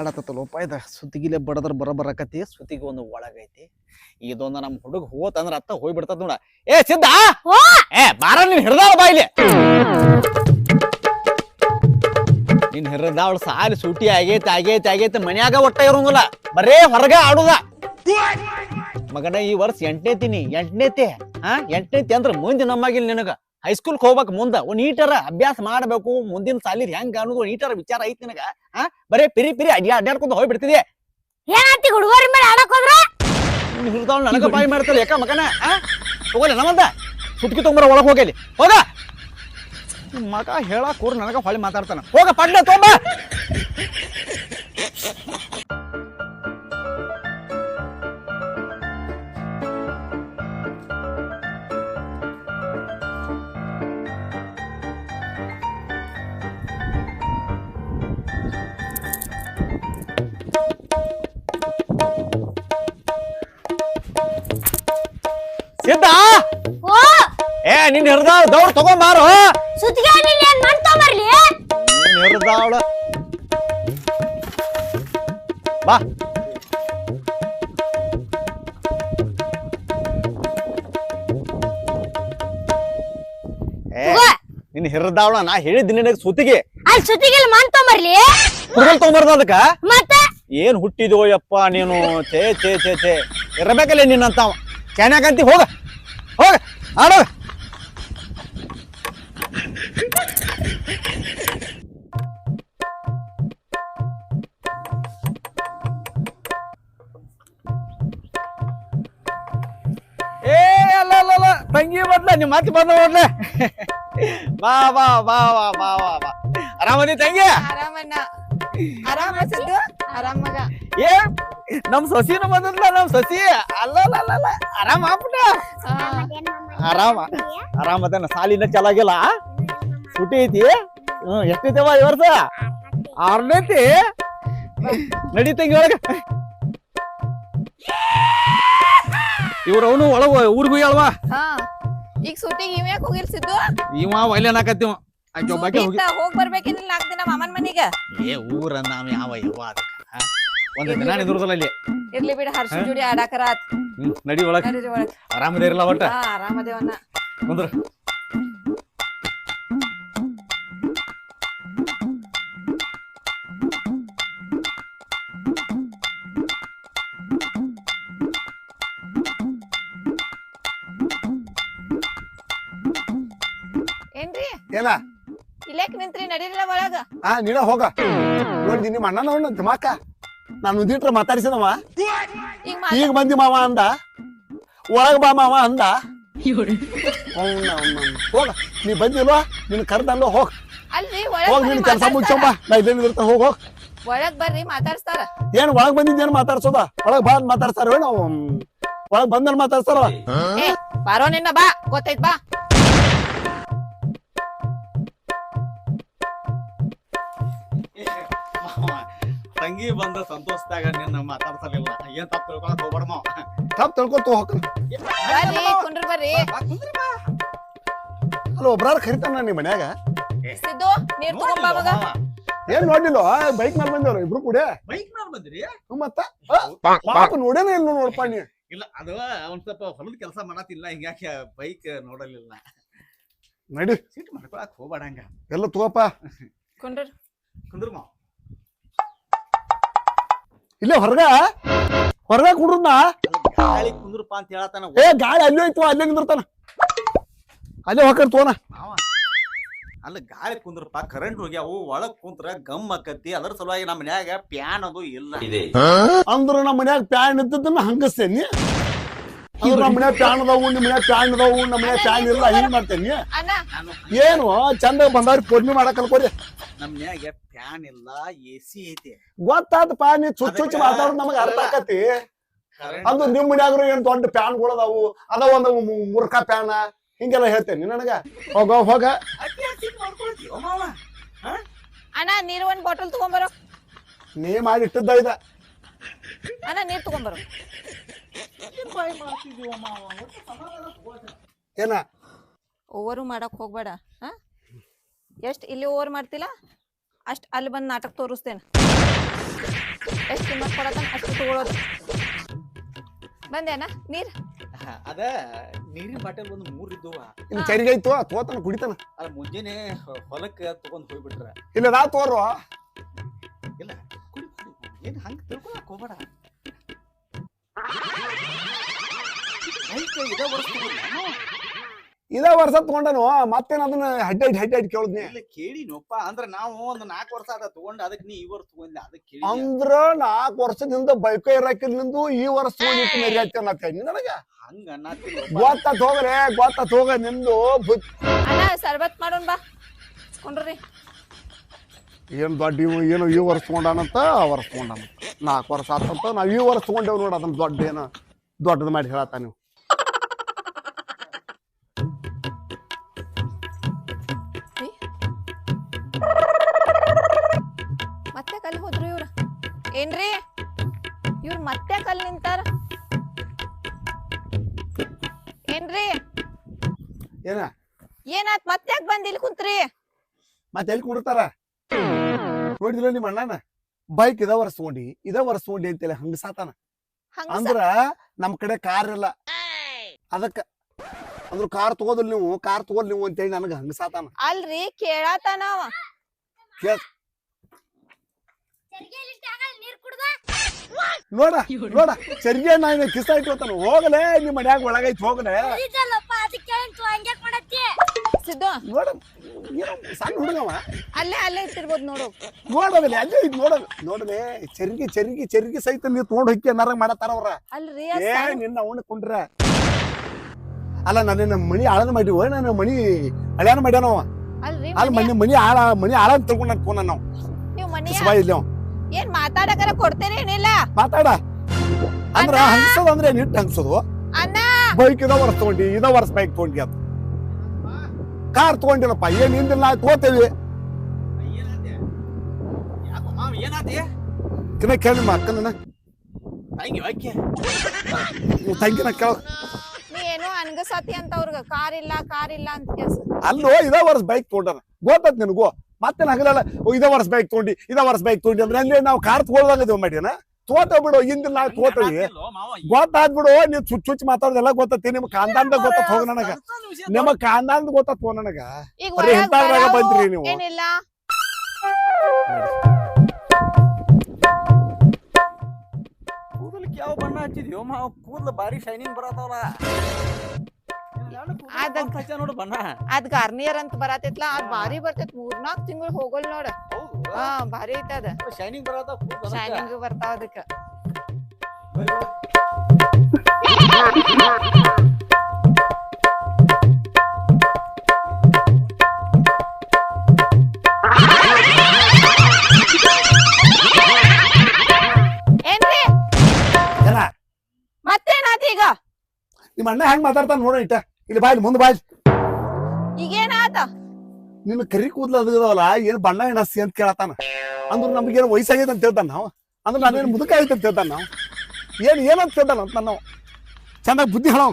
ಆಡತ್ತಲ್ಲಪ್ಪ ಇದ ಸುತ್ತಿಗಿಲೆ ಬಡದ್ರ ಬರ ಬರಕತಿ ಸುತ್ತಿಗೆ ಒಂದು ಒಳಗೈತಿ. ಇದೊಂದು ನಮ್ಮ ಹುಡುಗ ಹೋತಂದ್ರ ಅತ್ತ ಹೋಗ್ಬಿಡ್ತದ ನೋಡ. ಏ ಸಿದ್ಧ! ಏ ಬಾರ ನೀನ್ ಹಿಡ್ದಾಳ ಬಾಯ್ಲಿ ನೀನ್ ಹಿಡ್ದಾಳ ಸಾಲಿ ಸೂಟಿ ಆಗೈತಿ ಆಗೈತಿ ಆಗೈತಿ ಮನ್ಯಾಗ ಒಟ್ಟ ಇರೋಂಗಿಲ್ಲ ಬರೇ ಹೊರಗ ಆಡುದ. ಮಗನ ಈ ವರ್ಷ ಎಂಟನೇತಿನಿ ಎಂಟನೇತಿ ಹಾ ಎಂಟನೇತಿ ಅಂದ್ರ ಮುಂದೆ ನಮ್ಮಾಗಿಲ್ಲ ನಿನಗ. ಹೈಸ್ಕೂಲ್ಕ್ ಹೋಗ್ಬೇಕು ಮುಂದ ಒಂದ್ ಈಟರ ಅಭ್ಯಾಸ ಮಾಡಬೇಕು ಮುಂದಿನ ಸಾಲಿದ್ ಹೆಂಗ್ ಅನ್ನೋದು ಒಂದ್ ಈಟರ ವಿಚಾರ ಐತಿ ನಿನಗ ಹಾ ಬರೇ ಪಿರಿ ಪಿರಿ ಅಡ್ಯಾ ಅಡ್ಡಾಡ್ಕೊಂಡು ಹೋಗ್ಬಿಡ್ತಿದ್ಯಾ ಏನಾತಿ ಹುಡುಗರ ಮೇಲೆ ಆಡಕ್ ಹೋದ್ರ? ನೀನ್ ಹಿಡ್ದವ್ಳು ನನಗ ಬಾಯಿ ಮಾಡ್ತಾರೆ ಯಾಕ ಮಗನ ಆ? ಹೋಗಲಿ ನಮ್ಮಂದ. ಸುಟ್ಕಿ ತೊಗೊಂಬರ ಒಳಗೆ ಹೋಗಲಿ ಹೋಗ. ಮಗ ಹೇಳಕ್ ಕೂರ್ ನನಗ ಹೊಳಿ ಮಾತಾಡ್ತಾನ. ಹೋಗ ಪಡ್ಲೆ ತೊಂಬ ನಿನ್ ಹಿರ್ದಾಳ ದೌಡ್ ತಗೊಂಬಾರು? ಸುತ್ತಿಗೆ ನೀನ್ ಏನ್ ಮಾಡ್ತಾ ಬರ್ಲಿ ನೀನ್ ಹಿಡ್ದಾವಳ ಬಾ. ಏ. ನಿನ್ ಹಿಡ್ದಾವಳ ನಾ ಹೇಳಿದ್ದೀನಿ ನಿನಗೆ ಸುತ್ತಿಗೆ. ಅಲ್ಲಿ ಸುತ್ತಿಗೆ ಮಾನ್ ತೊಂಬರ್ಲಿ ಕುಡ್ಗಲ್ ತೊಗೊಂಬರ್ದ ಅದಕ್ಕ? ಮತ್ತೆ? ಏನ್ ಹುಟ್ಟಿದೋ ಯಪ್ಪ ನೀನು? ಛೇ ಛೇ ಛೇ ಛೇ. ಇರಬೇಕಲ್ಲ ನಿನ್ನಂತಾವ. ಚೆನ್ನಾಗಂತಿ ಹೋಗ. ಹೋಗ. ಆಡೋಗ ನಿಮ್ಮ ಮತ್ತೆ ಬಂದ ನೋಡ್ಲೆ ಬಾ ಬಾ ಬಾ ಬಾ ಬಾ ಬಾ ಬಾ. ಆರಾಮದಿ ತಂಗಿ? ಆರಾಮಣ್ಣ. ಆರಾಮ ಸಿದ್ದು? ಆರಾಮ ಮಗ. ಏ ನಮ್ ಸಸಿನ ಬಂದದ್ಲ ನಮ್ ಸಸಿ. ಅಲ್ಲ ಅಲ್ಲ ಅಲ್ಲ ಅಲ್ಲ ಆರಾಮ ಆಗ್ಬಿಟ್ಟ. ಆರಾಮ. ಆರಾಮ ಅದೇನ ಸಾಲಿನ ಚಲಾಗಿಲ್ಲ? ಸುಟಿ ಐತಿ? ಹ್ಮ್ ಎಷ್ಟೈತವ ಈ ವರ್ಷ? ಆರ್ನೈತಿ? ನಡೀತಂಗಿ ಒಳಗ. ಇವ್ರ ಅವನು ಒಳಗ ಊರಿಗೆ ಹೋಗ್ಯಾಳವಾ ಹಾ. ಈಗ ಸೂಟಿಗೆ ಇವ್ ಯಾಕೆ ಹೋಗಿರ್ಸಿದ್ದು? ಇವ ಒಯ್ಲೇನಾಕತ್ತೀವ ಆಕೆ ಒಬ್ಬಾಕೆ ಹೋಗಿ ಹೋಗ್ ಬರ್ಬೇಕಿಲ್ಲ ನಾಲ್ಕು ದಿನ ಮಾಮನ್ ಮನಿಗ. ಏ ಊರ ನಾವ್ ಯಾವ ಯಾವ ಅದಕ್ಕ ಒಂದ್ ದಿನ ನಿಂದ್ರದಲ್ಲ ಅಲ್ಲಿ. ಇರ್ಲಿ ಬಿಡ ಹರ್ಷ ಜೋಡಿ ಆಡಾಕರ ಆತ್. ನಡಿ ಒಳಗ. ನಡೀರಿ ಒಳಗ್. ಆರಾಮದಿರಲ್ಲ ಒಟ್ಟ? ಆರಾಮದೇವನ್ನ ಕುಂದ್ರ. ಏನ್ರಿ? ಏನ? ಇಲ್ಲೇಕ್ ನಿಂತ್ರಿ? ನಡೀರಿಲ್ಲ ಒಳಗ. ಆ ನೀನ ಹೋಗ. ನೋಡಿ ನಿಮ್ಮ ನಾನು ಮಾತಾಡಿಸಿದವ. ಈಗ ಬಂದಿ ಮಾವ ಅಂದ. ಒಳಗ್ ಬಾ ಮಾವ ಅಂದ. ಅವ್ನ- ಅವ್ನ- ಹೋಗ. ನೀ ಬಂದಿಲ್ವಾ ನಿನ್ ಕರ್ದಲ್ಲ ಹೋಗ್. ಅಲ್ರಿ ಹೋಗ್ ಒಳಗ್ ನಿನ್ ಬರ್ರಿ ಕೆಲಸ ಮುಚ್ಚಮ್ಮ ಮಾತಾಡ್ಸ್ತಾರ. ನಾ ಇಲ್ಲೇ ಇರ್ತ ಹೋಗ್ ಹೋಗ್. ಒಳಗ್ ಬರ್ರಿ ಮಾತಾಡ್ಸ್ತಾರ. ಏನ್ ಒಳಗ್ ಬಂದಿದ್ದೇನ್ ಮಾತಾಡ್ಸೋದ? ಒಳಗ್ ಬಾ ಅಂದ್ ಮಾತಾಡ್ತಾರ ಒಳಗ್ ಬಂದಲ್ಲಿ ಮಾತಾಡ್ತಾರ ಏ ಬಾರೋ ನಿನ್ನ ಬಾ. ಗೊತ್ತೈತ್ ಬಾ. ತಂಗಿ ಬಂದ ಸಂತೋಷದಾಗ ನಿನ್ನ ಮಾತಾಡ್ಸಲಿಲ್ಲ. ಏನ್ ತಪ್ಪು ತಿಳ್ಕೊಳಕ್ ಹೋಗ್ಬೇಡ ಮಾವ ತಪ್ಪ ತಿಳ್ಕೊತ ಹೋಗ್ ಬರ್ರಿ ಕುಂಡ್ರಿ ಬರ್ರಿ. ಅಲ್ಲ ಒಬ್ರಾರ ಕರಿತಾನ ನಿಮ್ಮ ಮನ್ಯಾಗ? ಸಿದ್ದು ನೀರ್ ತಗೊಂಬ ಮಗ ಏನ್ ನೋಡ್ಲಿಲ್ಲ ಬೈಕ್ ಮೇಲೆ ಬಂದವ್ರು ಇಬ್ರು ಕೂಡ. ಬೈಕ್ ಮೇಲೆ ಹ್ಮ್ ಮತ್ತ? ಪಾಪ ನೋಡೇನ ಇಲ್ಲ ನೋಡಪ್ಪ ನೀ. ಇಲ್ಲ ಅದು ಒಂದ್ ಸ್ವಲ್ಪ ಹೊಲದ ಕೆಲಸ ಮಾಡತ್ತಿಲ್ಲ ಹಿಂಗಾಕಿ ಬೈಕ್ ನೋಡಲಿಲ್ಲ. ನಡಿ. ಸೀಟ್ ಮಾಡ್ಕೊಳಕ್ ಹೋಗ್ಬೇಡ ಹಂಗ. ಎಲ್ಲ ತಗೋಪ್ಪ ಕುಂಡ್ರಿ. ಕುಂದ್ರ ಮಾವ ಇಲ್ಲೇ ಹೊರಗ? ಹೊರಗ ಕುಡ್ರನ್ನ ಗಾಳಿ ಕುಂದ್ರಪ್ಪ ಅಂತ ಹೇಳತಾನ ಏ ಗಾಳಿ ಅಲ್ಲೇ ಐತವ ಅಲ್ಲೇ ನಿಂದಿರ್ತಾನ ಅಲ್ಲೇ ಹೋಗ್ಕರ್ ತೋನ. ಮಾವ ಅಲ್ಲ ಗಾಳಿ ಕುಂದ್ರಪ್ಪ ಕರೆಂಟ್ ಹೋಗ್ಯಾವು ಒಳಗ್ ಕುಂತ್ರ ಗಮ್ ಆಕತಿ. ಅದ್ರ ಸಲುವಾಗಿ ನಮ್ಮ ಮನ್ಯಾಗ ಪ್ಯಾನ್ ಅದು ಇಲ್ಲ. ಅಂದ್ರ ನಮ್ಮ ಮನ್ಯಾಗ ಪ್ಯಾನ್ ಇದ್ದದನ್ನ ಹಂಗಸ್ತೇನಿ. ನಮ್ಮ ಮನ್ಯಾಗ ಪ್ಯಾನ್ ಅದಾವು ನಿಮ್ಮ ಮನ್ಯಾಗ ಪ್ಯಾನ್ ಅದಾವು ನಮ್ಮ ಮನ್ಯಾಗ ಪ್ಯಾನ್ ಇಲ್ಲ ಹಿಂಗ್ ಮಾಡ್ತೇನಿ. ಅಣ್ಣ. ಏನು ಚಂದ ಬಂದವ್ರಿ ಪೂರ್ಣಿ ಮಾಡಕ್ ಅಲ್ಕೋರಿ ನಮ್ಮ ಮನ್ಯಾಗ ಪ್ಯಾನ್ ಇಲ್ಲ ಎ ಸಿ ಐತಿ. ಗೊತ್ತಾತಪ್ಪ ನೀ ಚುಚ್ ಚುಚ್ಚ್ ಮಾತಾಡೋದು ನಮಗ ಅರ್ಥ ಆಕತಿ. ಅದು ನಿಮ್ ಮನ್ಯಾಗ್ರು ಏನ್ ದೊಡ್ಡ ಪ್ಯಾನ್ಗಳು ಅದಾವು ಅದಾವ ಒಂದು ಮುರ್ಖ ಮುರ್ಕ ಪ್ಯಾನ. ಹಿಂಗೆಲ್ಲ ಹೇಳ್ತೇನಿ ನನಗ. ಹೋಗ ಹೋಗ. ಅಣ್ಣ ನೀರು ಒಂದ್ ಬಾಟಲ್ ತಗೊಂಬರೋ. ನೀ ಮಾಡಿ ಇಟ್ಟಿದ್ದ ಇದ. ಅಣ್ಣ ನೀರ್ ತಗೊಂಬರೋ. ಏನ? ಓವರು ಮಾಡಕ್ ಹೋಗ್ಬೇಡ ಹಾ? ಎಷ್ಟ್ ಇಲ್ಲಿ ಓವರ್ ಮಾಡ್ತಿಲ್ಲ? ಅಷ್ಟ್ ಅಲ್ಲಿ ಬಂದ್ ನಾಟಕ ತೋರಿಸ್ತೇನೆ. ಎಷ್ಟು ಕಿಮ್ಮತ್ ಕೊಡತ್ತ ಅಷ್ಟು ತಗೊಳೋದು. ಬಂದೇನ? ನೀರ್? ಅದ ನೀರಿನ ಬಾಟಲ್ ಒಂದು ಮೂರ್ ಇದ್ದುವ. ಇಲ್ಲಿ ಚರಿಗೆ ಐತು ತೋತಾನ ಕುಡಿತಾನ. ಅಲ್ಲ ಮುಂಜಾನೆ ಹೊಲಕ್ಕೆ ತಗೊಂಡ್ ಹೋಗ್ಬಿಟ್ರ. ಇಲ್ಲ ನಾ ತೋರು ಇಲ್ಲ ಕುಡಿ. ಏನ್ ಹಂಗ ತಿಳ್ಕೊಳಕ್ ಹೋಗ್ಬೇಡ. ಇದೇ ವರ್ಷ ತಗೊಂಡ್ನ ನಾವು? ಇದೇ ವರ್ಷ ತಗೊಂಡನು ಮತ್ತೇನ ಅದನ್ನ ಹಡ್ಡ ಹೆಡ್ ಹಡ್ಡ ಕೇಳಿದ್ನಿ? ಇಲ್ಲ ಕೇಳಿನಪ್ಪ ಅಂದ್ರ ನಾವು ಒಂದ್ ನಾಲ್ಕು ವರ್ಷ ಅದ ತಗೊಂಡ್ ಅದಕ್ಕೆ ನೀ ಈ ವರ್ಷ ತಗೊಂಡಿಲ್ಲ ಅದಕ್ಕೆ ಕೇಳಿ ಅಂದ್ರ ನಾಲ್ಕು ವರ್ಷದಿಂದ ಬೈಕ್ ಇರಾಕಿಲ್ಲಿಂದು ಈ ವರ್ಷ ತಗೊಂಡಿಟ್ಟು ಮೇರಿ ಹಚ್ಚಿ ನನಗ? ಹಂಗ ಗೊತ್ತ ಗೊತ್ತಾತ್ ಹೋಗ್ರೆ ಗೊತ್ತಾತ್ ಹೋಗ ನಿಂದು ಸರ್ಬತ್ ಮಾಡೋಣ ಬಾ. ಕೊಂಡ್ರಿ. ಏನ್ ದೊಡ್ಡ ಇವು ಏನು ಈ ವರ್ಷ ತಗೊಂಡಾನಂತ ಆ ವರ್ಷ ನಾಲ್ಕು ವರ್ಷ ಆತಂತ ನಾವು ಈ ವರ್ಷ ನೋಡಿ ನೋಡ ಅದನ್ನ ದೊಡ್ಡ ಏನು ದೊಡ್ಡದು ಮಾಡಿ ಹೇಳತ್ತ ನೀವು ಮತ್ತೆ ಕಲ್ ಹೋದ್ರು ಇವ್ರ? ಏನ್ರಿ? ಇವ್ರು ಮತ್ತೆ ಕಲ್ ನಿಂತಾರ? ಏನ್ರಿ? ಏನ? ಏನಾತ್ ಮತ್ತೆ ಯಾಕೆ ಬಂದ್ ಇಲ್ಲಿ ಕುಂತ್ರಿ? ಮತ್ತೆ ಎಲ್ಲಿ ಕುಡ್ತಾರ ನೋಡಿದಿಲ್ಲ ನಿಮ್ಮ ಅಣ್ಣನ? ಬೈಕ್ ಇದ ಒರೆಸ್ಕೊಂಡಿ ಇದ ಒರೆಸ್ಕೊಂಡಿ ಅಂತೇಳಿ ಹಂಗ ಸಾತಾನ. ಅಂದ್ರ ನಮ್ ಕಡೆ ಕಾರ್ ಇಲ್ಲ. ಅದಕ್ಕ ಅಂದ್ರ ಕಾರ್ ತಗೋದಿಲ್ಲ ನೀವು ಕಾರ್ ತಗೋಲ್ ನೀವು ಅಂತೇಳಿ ನನಗ ಹಂಗಸಾತಾನ ಅಲ್ರಿ ಕೇಳತಾನ ನೋಡ ನೋಡ ಚರಿಗೆ ನಾನು ಕಿಸ ಇಟ್ಕೋತಾನ ಹೋಗಲೇ ನಿಮ್ಮ ಮನ್ಯಾಗ ಒಳಗೈತಿ ಹೋಗಲೇ ಕುಡಿದಲ್ಲಪ್ಪ ಅದಕ್ಕೆ ಹೇಳ್ತು ಹಂಗ್ಯಾಕ್ ಮಾಡತ್ತಿ ಸಿದ್ದು ನೋಡ ಏನೋ ಸಣ್ಣ ಹುಡುಗವ ಅಲ್ಲೇ ಅಲ್ಲೇ ಇಟ್ಟಿರ್ಬೋದು ನೋಡು ನೋಡೋದಿಲ್ಲ ಅಲ್ಲೇ ಐತಿ ನೋಡೋದು ನೋಡಲೆ ಚರಿಗೆ ಚರಿಗೆ ಚರಿಗೆ ಸಹಿತ ನೀವು ತೊಗೊಂಡ್ ಹೊಕ್ಕಿ ಅನ್ನರಂಗ್ ಮಾಡತ್ತಾರ ಅವ್ರ ಅಲ್ರಿ ಏ ನಿನ್ನ ಅವನ ಕುಂಡ್ರ ಅಲ್ಲ ನನ್ನ ಮನಿ ಆಳನ ಮಾಡಿವ ನನ್ನ ಮನಿ ಹಳ್ಯಾನ ಮಾಡ್ಯಾನವ ಅಲ್ರಿ ಅಲ್ಲಿ ಮನಿ ಮನಿ ಆಳ ಮನಿ ಆಳ ಅಂತ ತಿಳ್ಕೊಂಡ್ ನಾನು ಫೋನ್ ನಾವು ನೀವು ಮನೆಯ ಕಿಸ್ಬಾ ಇಲ್ಲ ಅವ ಏನ್ ಮಾತಾಡಕರ ಕೊಡ್ತೇನೆ ಏನಿಲ್ಲ. ಮಾತಾಡ. ಅಂದ್ರ ಹಂಗ್ಸೋದು ಅಂದ್ರೆ ನಿಟ್ಟು ಹಂಗ್ಸೋದು? ಅಣ್ಣ. ಬೈಕ್ ಇದ ವರ್ಷ ತಗೊಂಡಿ ಇದ ವರ್ಸ್ ಬೈಕ್ ತಗೊಂಡಿ ಅಂತ. ಕಾರ್ ತಗೊಂಡಿರಪ್ಪ ಏನ್ ಹಿಂದಿಲ್ಲ ತಗೋತೇವಿ. ಕಿನ ಕೇಳಿ ನಿಮ್ಮ ಅಕ್ಕನ ತಂಗಿನ ಕೇಳ ನೀ ಏನೋ ಅನ್ಗಸತಿ ಅಂತ ಅವ್ರಿಗೆ. ಕಾರ್ ಇಲ್ಲ ಕಾರ್ ಇಲ್ಲ ಅಂತ ಕೇಳ್ಸ. ಅಲ್ಲೋ ಇದ ವರ್ಸ್ ಬೈಕ್ ತಗೊಂಡಾರ ಗೊತ್ತತ್ ನಿನಗೂ. ಮತ್ತೆ ಹಗಲಲ್ಲ ಇದ ವರ್ಷ ಬೈಕ್ ತೊಗೊಂಡು ಇದ ವರ್ಷ ಬೈಕ್ ತೊಗೊಂಡು ಅಂದ್ರೆ ಅಲ್ಲಿ ನಾವು ಕಾರ್ ತಗೊಳ್ದಾಗ ಇದು ಮಾಡ್ಯಾನ ತೋತ ಬಿಡು ಹಿಂದಿನ ನಾವು ತೋತೀವಿ ಗೊತ್ತಾದ್ ಬಿಡು ನೀವು ಚುಚ್ ಚುಚ್ ಮಾತಾಡೋದೆಲ್ಲ ಗೊತ್ತತಿ ನಿಮ್ ಕಾಂದಾನ್ದಾಗ ಗೊತ್ತಾತ್ ಹೋಗ ನನಗ. ನಿಮ್ ಕಾಂದಾನ್ದ ಗೊತ್ತ ಹೋ ನನಗ. ಇಂಥದ್ರಾಗ ಬಂದ್ರಿ ನೀವು. ಕೂದಲಕ್ಕೆ ಯಾವ ಬಣ್ಣ ಹಚ್ಚಿದ್ಯೋ ಮಾವ ಕೂದಲು ಬಾರಿ ಶೈನಿಂಗ್ ಬರತಾವಲ್ಲ ನೋಡು ಬಣ್ಣ. ಅದ್ ಗಾರ್ನಿಯರ್ ಅಂತ ಬರತೈತ್ಲ ಅದ್ ಬಾರಿ ಬರ್ತೈತ್ ಮೂರ್ನಾಕ್ ತಿಂಗಳು ಹೋಗಲ್ ನೋಡ. ಹಾ ಭಾರಿ ಐತ ಅದ. ಶೈನಿಂಗ್ ಶೈನಿಂಗ್ ಬರ್ತಾವ ಅದಕ್ಕ. ನಿಮ್ಮ ಅಣ್ಣ ಹೆಂಗ್ ಮಾತಾಡ್ತಾನ ನೋಡ ಇಟ್ಟ. ಇಲ್ಲಿ ಬಾಯ್ ಮುಂದೆ ಬಾಯ್. ಈಗೇನಾತ ನಿನ್ನ ಕರಿ ಕೂದಲ ಅದಾವಲ್ಲ ಏನ್ ಬಣ್ಣ ಎಣಸ್ತಿ ಅಂತ ಕೇಳತಾನ ಅಂದ್ರ ನಮ್ಗೇನು ವಯಸ್ಸಾಗೈತೆ ಅಂತ ಹೇಳ್ತಾನ ನಾವು? ಅಂದ್ರೆ ನಾನೇನು ಮುದುಕ ಅಂತ ಹೇಳ್ತಾನ ನಾವು? ಏನ್ ಏನಂತ ಹೇಳ್ತಾನ ಅಂತ ನಾವು? ಚೆನ್ನಾಗಿ ಬುದ್ಧಿ ಹೇಳೋ.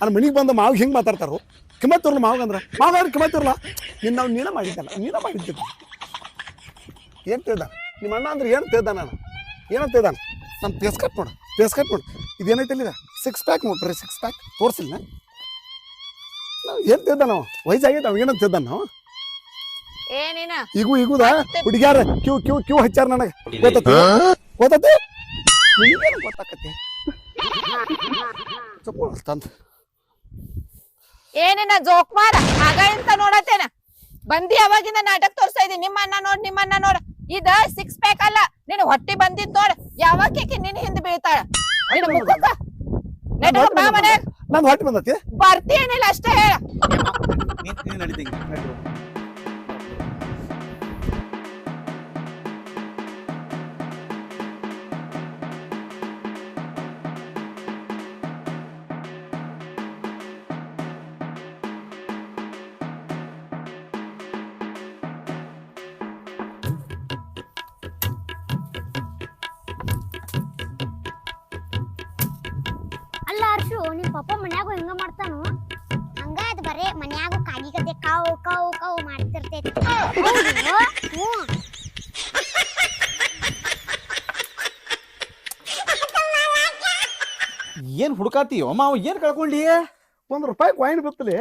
ನನ್ನ ಮನಿಗೆ ಬಂದ ಮಾವ್ ಹಿಂಗ್ ಮಾತಾಡ್ತಾರೋ? ಕಿಮ್ಮತ್ತಿರ್ಲ ಮಾವಾಗ ಅಂದ್ರ? ಮಾವಾಗ ಕಿಮ್ಮತ್ತಿರ್ಲ? ನಿನ್ನ ನಾವು ನೀನ ಮಾಡಿದ್ದಲ್ಲ ನೀನ ಮಾಡಿದ್ದ ಏನ್ ತಿಳ್ದ ನಿಮ್ಮ ಅಣ್ಣ ಅಂದ್ರೆ ಏನ್ ತಿಳ್ದ ನಾನು ಏನಂತ ತಿಳ್ದಾನ ನಾನು ಪೇಸ್ಕಟ್ ನೋಡು ಪೇಸ್ ಕಟ್ ನೋಡು. ಇದೇನೈತೆ ಸಿಕ್ಸ್ ಪ್ಯಾಕ್ ನೋಡ್ರಿ ಸಿಕ್ಸ್ ಪ್ಯಾಕ್ ತೋರ್ಸಿಲ್ಲ ಏನ್ ತಿಳ್ದ ನಾವು ವಯಸ್ಸಾಗೈತೆ ಅವ್ ಏನಂತ ತಿಳ್ದ ನಾವು ಏನಿನ ಈಗೂ ಈಗುದ? ಹುಡುಗ್ಯಾರ ಕ್ಯೂ ಕ್ಯೂ ಕ್ಯೂ ಹಚ್ಚಾರ ನನಗ. ಗೊತ್ತತಿ? ಗೊತ್ತತಿ? ನಿಮ್ಗೇನು ಗೊತ್ತಾಕತಿ ತಂದ. ಏನಿನ ಜೋಕ್ ಮಾರ ಆಗ ಎಂತ ನೋಡತ್ತೇನ? ಬಂದಿ ಅವಾಗಿಂದ ನಾಟಕ ತೋರಿಸ್ತಾ ಇದೀನಿ ನಿಮ್ಮ ಅಣ್ಣ ನೋಡ್ ನಿಮ್ಮ ಅಣ್ಣ ನೋಡ್. ಇದ ಸಿಕ್ಸ್ ಪ್ಯಾಕ್ ಅಲ್ಲ. ನೀನು ಹೊಟ್ಟಿ ಬಂದಿದ್ ನೋಡ್. ಯಾವಾಗ ನಿನ್ ಹಿಂದ್ ಬೀಳ್ತಾಳ? ನಿನ್ ಮುಖಕ್ಕ. ಬಾ ಮನ್ಯಾಗ. ನಂದು ಹೊಟ್ಟೆ ಬಂದತಿ ಬರ್ತೀನಿಲ್ಲ ಅಷ್ಟೇ ಹೇಳ. ಹಸು ನಿಮ್ಮ ಪಪ್ಪ ಮನ್ಯಾಗು ಹಿಂಗ ಮಾಡ್ತಾನು? ಹಂಗ ಅದ್ ಬರೇ ಮನ್ಯಾಗ ಕಾಗಿಗತೆ ಕಾವು ಕಾವು ಕಾವು ಮಾಡ್ತಿರ್ತೈತಿ. ಹ್ಞೂ. ಏನ್ ಹುಡುಕಾತೀಯೋ ಮಾವ ಏನ್ ಕಳ್ಕೊಂಡಿ ಒಂದ್ ರೂಪಾಯಿ ಕಾಯಿನ್ ಬರ್ತಲೇ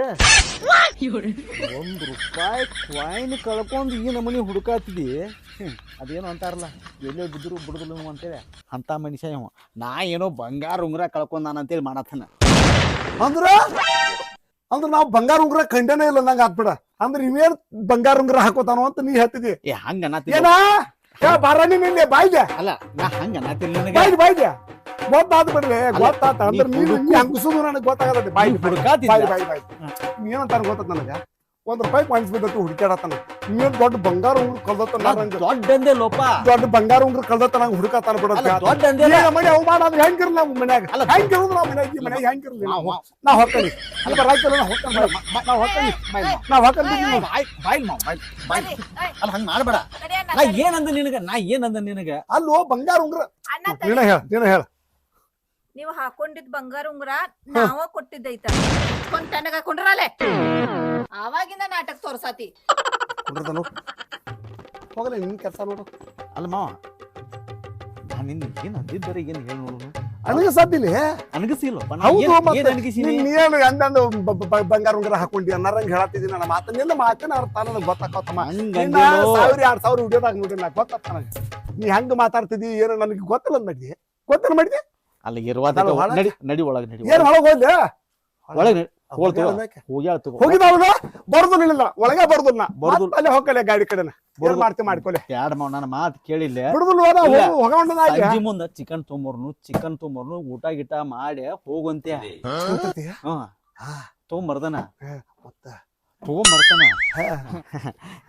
ಒಂದ್ ರೂಪಾಯಿ ಕಾಯಿನ್ ಕಳ್ಕೊಂಡು ಈ ನಮೂನಿ ಹುಡುಕಾತಿದಿ. ಅದೇನೋ ಅಂತಾರಲ್ಲ ಎಲ್ಲೋ ಬಿದ್ರು ಬಿಡುದಿಲ್ಲ ನೀವು ಅಂತೇಳಿ. ಅಂತ ಮನುಷ್ಯ ಇವ. ನಾ ಏನೋ ಬಂಗಾರ ಉಂಗ್ರ ಕಳ್ಕೊಂಡ್ ಅಂತೇಳಿ ಮಾಡತ್ತನ. ಅಂದ್ರ? ಅಂದ್ರ ನಾವು ಬಂಗಾರ ಉಂಗ್ರ ಕಂಡನೇ ಇಲ್ಲ ನಂಗೆ ಆತ್ಬಿಡ ಅಂದ್ರೆ ಇವೇನ್ ಬಂಗಾರ ಉಂಗ್ರ ಹಾಕೋತಾನೋ ಅಂತ ನೀ ಹತ್ತಿದ್ಯ ಏ ಹಂಗ ಅನ್ನತ್ತಿಲ್ಲ. ಏನ? ಏ, ಬಾರಾಣಿ ನಿನ್ನೆ ಬಾಯ್ದೆ ಅಲ್ಲ ನಾ ಹಂಗ ಅನ್ನತ್ತಿಲ್ಲ ನನಗೆ. ಬಾಯ್ದೆ ಬಾಯ್ದೆ ಗೊತ್ತಾದ್ ಗೊತ್ತಾತ. ಅಂದ್ರೆ ನೀನು ಹಂಗಸುದು ನನಗೆ ಗೊತ್ತಾಗತ್ತೆ ಬಾಯ್ ನೀ ಹುಡುಕಾತಿದ್ದ. ಬಾಯ್ ಬಾಯ್ ಬಾಯ್ ಏನಂತಾನ ಗೊತ್ತದ ನನಗ? ಒಂದ್ ರೂಪಾಯಿ ಕಾಯಿನ್ಸ್ ಬಿದ್ದತ್ತು ನೀವ್ ನೀವೇನ್ ದೊಡ್ಡ ಬಂಗಾರ ಉಂಗ್ರ ಕಲ್ದತನ ದೊಡ್ಡ ಅಂದೆ ಲೋಪ. ದೊಡ್ಡ ಬಂಗಾರ ಉಂಗ್ರ ಕಲ್ದತನ ನಂಗೆ ಹುಡುಕಾತಾನ ಬಿಡ ಅಲ್ಲ ದೊಡ್ಡ ಅಂದೆ ಮನೆ ಅವಮಾನ ಆದ್ರೆ ಹೆಂಗಿರ್ಲಿ ನಾವು ಮನ್ಯಾಗ? ಅಲ್ಲ, ಹೆಂಗಿರೋದು ನಾವು ಮನ್ಯಾಗ? ಈ ಮನ್ಯಾಗ ಹೆಂಗಿರ್ಲಿ ನಾವು ನಾ ಹೊಕ್ಕನಿ. ಅಲ್ಲ ಬರಾಯ್ತಲ್ಲ ನಾ ಹೊಕ್ಕನಿ ನಾ ಹೊಕ್ಕನಿ. ನಾ ಹೊಕ್ಕನಿ ಬಾಯ್ ಬಾಯ್ ಮಾವ ಬಾಯ್ ಅಲ್ಲ ಹಂಗ ಮಾಡ್ಬೇಡ. ನಾ ಏನಂದ ನಿನಗ? ನಾ ಏನಂದ ನಿನಗ? ಅಲ್ಲೋ ಬಂಗಾರ ಉಂಗ್ರ ನೀನ ಹೇಳ ನೀನ ಹೇಳ. ನೀವು ಹಾಕೊಂಡಿದ್ ಬಂಗಾರ ಉಂಗ್ರ ನಾವ ಕೊಟ್ಟಿದ್ದೈತ ಕೊಂಡ್ ತನಗ ಕೊಂಡ್ರಲೆ ಆವಾಗಿಂದ ನಾಟಕ ತೋರ್ಸಾತಿ. ಕುಂಡ್ರದನು ಹೋಗಲ್ಲ ನಿನ್ ಕೆಲಸ ನೋಡು. ಅಲ್ಲ ಮಾವ ನಾ ನಿನ್ನ ಏನ್ ಅಂದಿದ್ದಾರೆ ಏನ್ ಹೇಳಿ ನೋಡು ನನಗೆ ಸಾಧ್ಯಲಿ ಅನಗಸಿಲ್ಲ ಹೌದು ಮತ್ತೆ ನೀನ್? ಅಂದಂದು ಬಂಗಾರ ಉಂಗರ ಹಾಕೊಂಡಿ ಅನ್ನರಂಗ್ ಹೇಳತ್ತಿದ್ದೀನಿ ನನ್ನ ಮಾತು ನಿನ್ನ ಮಾತಿನ ಅರ್ಥ ನನಗೆ ಗೊತ್ತಾಕತ್ತಮ್ಮ ಹಂಗ ನಿನ್ನ ಸಾವಿರ ಎರಡ್ ಸಾವಿರ ಹಿಡಿಯೋದಾಗ ನೋಡಿ ನಾ ಗೊತ್ತಾಗ್ತ ನನಗೆ. ನೀ ಹೆಂಗ್ ಮಾತಾಡ್ತಿದಿ ಏನು ನನಗೆ ಗೊತ್ತಿಲ್ಲ ನಡಿ ಗೊತ್ತಿಲ್ಲ ಮಾಡಿದಿ ಅಲ್ಲ ಇರುವ ನಡಿ ನಡಿ ಒಳಗೆ ನಡಿ. ಏನ್ ಹೊಳಗ್ ಹೋದ್ಲೆ? ಒಳಗ ನಡಿ ಹೋಗಿದವನು ಬರುದಿಲ್ಲ ಒಳಗೆ ಬರುದಿಲ್ಲ ಬರ್ದು. ಅಲ್ಲೇ ಹೋಗಲ್ಲ ಗಾಡಿ ಕಡೆನ. ಬರುದಿಲ್ಲ. ಮಾಡ್ತಿ ಮಾಡ್ಕೊಲೆ? ಯಾಡ್ ಮಾವ ನನ್ನ ಮಾತು ಕೇಳಿಲ್ಲ. ಸಂಜಿ ಮುಂದ ಚಿಕನ್ ತೊಂಬರ್ನು ಚಿಕನ್ ತೊಂಬರ್ನು ಊಟ ಗಿಟ ಮಾಡಿ ಹೋಗಂತೆ ತೊಗೊಂಬರ್ದನ ಮತ್ತ? ತೊಗೊಂಬರ್ತಾನ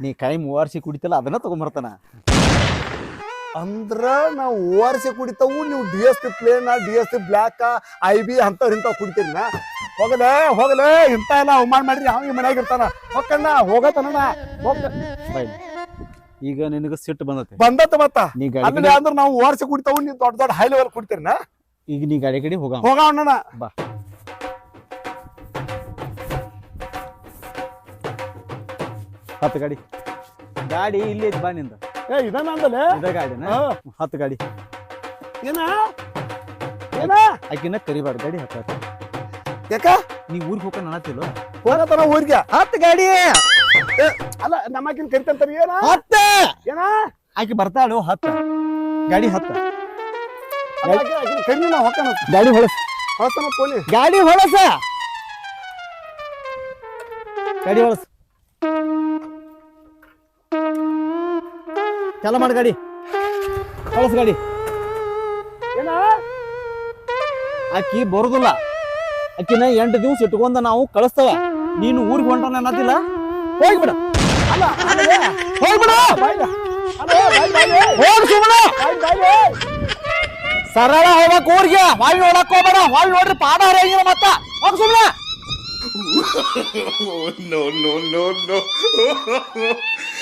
ನೀ ಕೈ ಮೂವಾರ್ಸಿ ಕುಡಿತಲ್ಲ ಅದನ್ನ ತಗೊಂಬರ್ತಾನ ಅಂದ್ರ ನಾವು ಓ ಆರ್ ಸಿ ಕುಡಿತಾವು ನೀವು D S P plain D S P black I B ಅಂತವ್ರ ಇಂಥವ್ ಕುಡಿತೀರಿ ನಾ. ಹೋಗಲೆ ಹೋಗಲೆ ಇಂತ ಎಲ್ಲ ಅವಮಾನ ಮಾಡ್ರಿ ಅವ್ನಿಗೆ ಮನ್ಯಾಗ ಇರ್ತಾನ. ಹೋಗಣ್ಣ ಹೋಗತ್ತಣ್ಣ ಹೋಗ ಬೈ ಈಗ ನಿನಗ ಸಿಟ್ಟು ಬಂದತೆ. ಬಂದತ್ತ ಮತ್ತ. ನೀ ಗಾಡಿ ಅಂದ್ರೆ ಅಂದ್ರೆ ನಾವು ಓ ಆರ್ ಸಿ ಕುಡಿತಾವು ನೀವು ದೊಡ್ಡ ದೊಡ್ಡ ಹೈ ಲೆವೆಲ್ ಕುಡಿತೀರಿ ನಾ. ಈಗ ನೀ ಗಾಡಿ ಕಡೆ ಹೋಗ ಹೋಗೋಣ ಬಾ. ಹತ್ತು ಗಾಡಿ. ಗಾಡಿ ಇಲ್ಲಿ ಬಾ ನಿಂದ. ಏ ಇದನ್ನ ಅಂದಲೆ? ಇದ ಗಾಡಿನ. ಹತ್ತು ಗಾಡಿ. ಏನ? ಏನ? ಆಕಿನ ಕರಿಬಾರ್ದು ಗಾಡಿ ಹತ್ತ ಯಾಕ? ನೀ ಊರಿಗೆ ಹೋಗ ಅನ್ನತಿಲ್ಲ ಹೋಗತನ ಊರಿಗೆ. ಹತ್ತು ಗಾಡಿ. ಏ, ಅಲ್ಲ ನಮ್ಮಕಿನ ಕರಿತಂತಾರ ಏನ? ಹತ್ತ. ಏನ? ಆಕಿ ಬರ್ತಾಳು ಹತ್ತ. ಗಾಡಿ ಹತ್ತ. ಕರಿ ನಾ ಹೊಕ್ಕನ. ಗಾಡಿ ಹೊಳಸ. ಹೊತ್ತನ ಪೋಲಿ ಗಾಡಿ ಹೊಳಸ. ಗಾಡಿ ಹೊಳಸ್. ಚಲ ಮಾಡಿ ಗಾಡಿ. ಕಳಿಸ್ ಗಾಡಿ. ಅಕ್ಕಿ ಬರುದಿಲ್ಲ. ಅಕ್ಕಿನ ಎಂಟು ದಿವ್ಸ ಇಟ್ಕೊಂಡ ನಾವು ಕಳಿಸ್ತವ. ನೀನು ಊರಿಗೆ ಹೊಂಟಾನ ಅನ್ನತಿಲ್ಲ? ಹೋಗ್ಬಿಡ ಅಲ್ಲ ಅಲ್ಲೇ ಹೋಗ್ಬಿಡ ಹೋಗ್ ಸುಮ್ಮನೆ ಸರಳ ಹೋಗ್ಬೇಕು ಊರಿಗೆ. ವಾಯು ನೋಡಕ್ ಹೋಗ್ಬೇಡ. ವಾಯು ನೋಡ್ರಿ ಪಾದ ಹರಿಯಂಗಿಲ್ಲ ಮತ್ತ. ಹೋಗ್ ಸುಮ್ಮನೆ no, no, no, no.